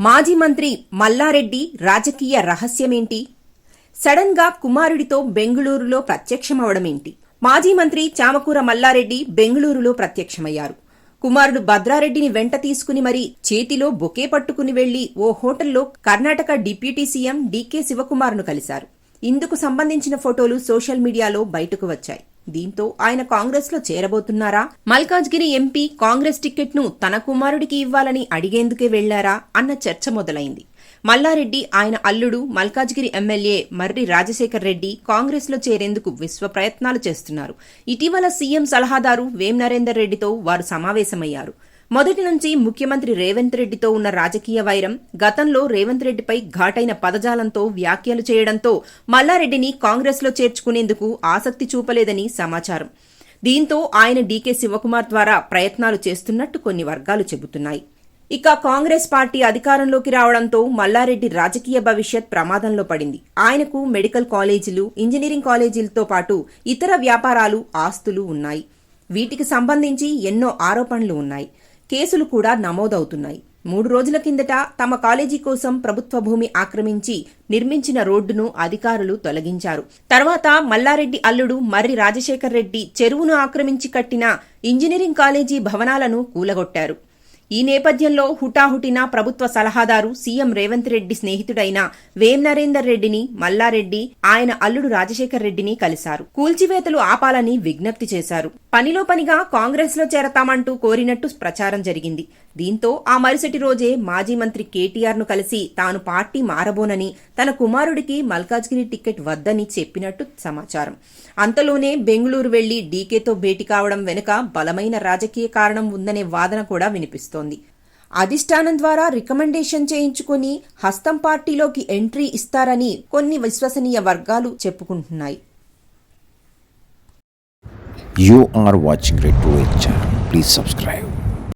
మాజీ మంత్రి మల్లారెడ్డి రాజకీయ రహస్యమేంటి? సడన్గా కుమారుడితో బెంగళూరులో ప్రత్యక్షమవడమేంటి? మాజీ మంత్రి చామకూర మల్లారెడ్డి బెంగళూరులో ప్రత్యక్షమయ్యారు. కుమారుడు భద్రారెడ్డిని వెంట తీసుకుని మరీ చేతిలో బొకే పట్టుకుని వెళ్ళి ఓ హోటల్లో కర్ణాటక డిప్యూటీ సీఎం డీకే శివకుమార్ను కలిశారు. ఇందుకు సంబంధించిన ఫోటోలు సోషల్ మీడియాలో బయటకు వచ్చాయి. దీంతో ఆయన కాంగ్రెస్లో చేరబోతున్నారా? మల్కాజ్గిరి ఎంపీ కాంగ్రెస్ టికెట్ను తన కుమారుడికి ఇవ్వాలని అడిగేందుకే వెళ్ళారా అన్న చర్చ మొదలైంది. మల్లారెడ్డి ఆయన అల్లుడు మల్కాజ్గిరి ఎమ్మెల్యే మర్రి రాజశేఖర్ రెడ్డి కాంగ్రెస్లో చేరేందుకు విశ్వ ప్రయత్నాలు చేస్తున్నారు. ఇటీవల సీఎం సలహాదారు వేం నరేందర్ రెడ్డితో వారు సమావేశమయ్యారు. మొదటి నుంచి ముఖ్యమంత్రి రేవంత్ రెడ్డితో ఉన్న రాజకీయ వైరం గతంలో రేవంత్ రెడ్డిపై ఘాటైన పదజాలంతో వ్యాఖ్యలు చేయడంతో మల్లారెడ్డిని కాంగ్రెస్లో చేర్చుకునేందుకు ఆసక్తి చూపలేదని సమాచారం. దీంతో ఆయన డీకే శివకుమార్ ద్వారా ప్రయత్నాలు చేస్తున్నట్టు కొన్ని వర్గాలు చెబుతున్నాయి. ఇక కాంగ్రెస్ పార్టీ అధికారంలోకి రావడంతో మల్లారెడ్డి రాజకీయ భవిష్యత్ ప్రమాదంలో పడింది. ఆయనకు మెడికల్ కాలేజీలు ఇంజనీరింగ్ కాలేజీలతో పాటు ఇతర వ్యాపారాలు ఆస్తులు ఉన్నాయి. వీటికి సంబంధించి ఎన్నో ఆరోపణలు ఉన్నాయి. కేసులు కూడా నమోదవుతున్నాయి. మూడు రోజుల కిందట తమ కాలేజీ కోసం ప్రభుత్వ భూమి ఆక్రమించి నిర్మించిన రోడ్డును అధికారులు తొలగించారు. తర్వాత మల్లారెడ్డి అల్లుడు మర్రి రాజశేఖర్ రెడ్డి చెరువును ఆక్రమించి కట్టిన ఇంజనీరింగ్ కాలేజీ భవనాలను కూలగొట్టారు. ఈ నేపథ్యంలో హుటాహుటిన ప్రభుత్వ సలహాదారు సీఎం రేవంత్ రెడ్డి స్నేహితుడైన వేం నరేందర్ రెడ్డిని మల్లారెడ్డి ఆయన అల్లుడు రాజశేఖర్ రెడ్డిని కలిశారు. కూల్చివేతలు ఆపాలని విజ్ఞప్తి చేశారు. పనిలో పనిగా కాంగ్రెస్లో చేరతామంటూ కోరినట్టు ప్రచారం జరిగింది. దీంతో ఆ మరుసటి రోజే మాజీ మంత్రి కేటీఆర్ను కలిసి తాను పార్టీ మారబోనని తన కుమారుడికి మల్కాజ్గిరి టికెట్ వద్దని చెప్పినట్టు సమాచారం. అంతలోనే బెంగళూరు వెళ్ళి డీకేతో భేటీ కావడం వెనుక బలమైన రాజకీయ కారణం ఉందనే వాదన కూడా వినిపిస్తుంది. అధిష్టానం ద్వారా రికమెండేషన్ చేయించుకుని హస్తం పార్టీలోకి ఎంట్రీ ఇస్తారని కొన్ని విశ్వసనీయ వర్గాలు చెప్పుకుంటున్నాయి. You are watching Red 2 channel.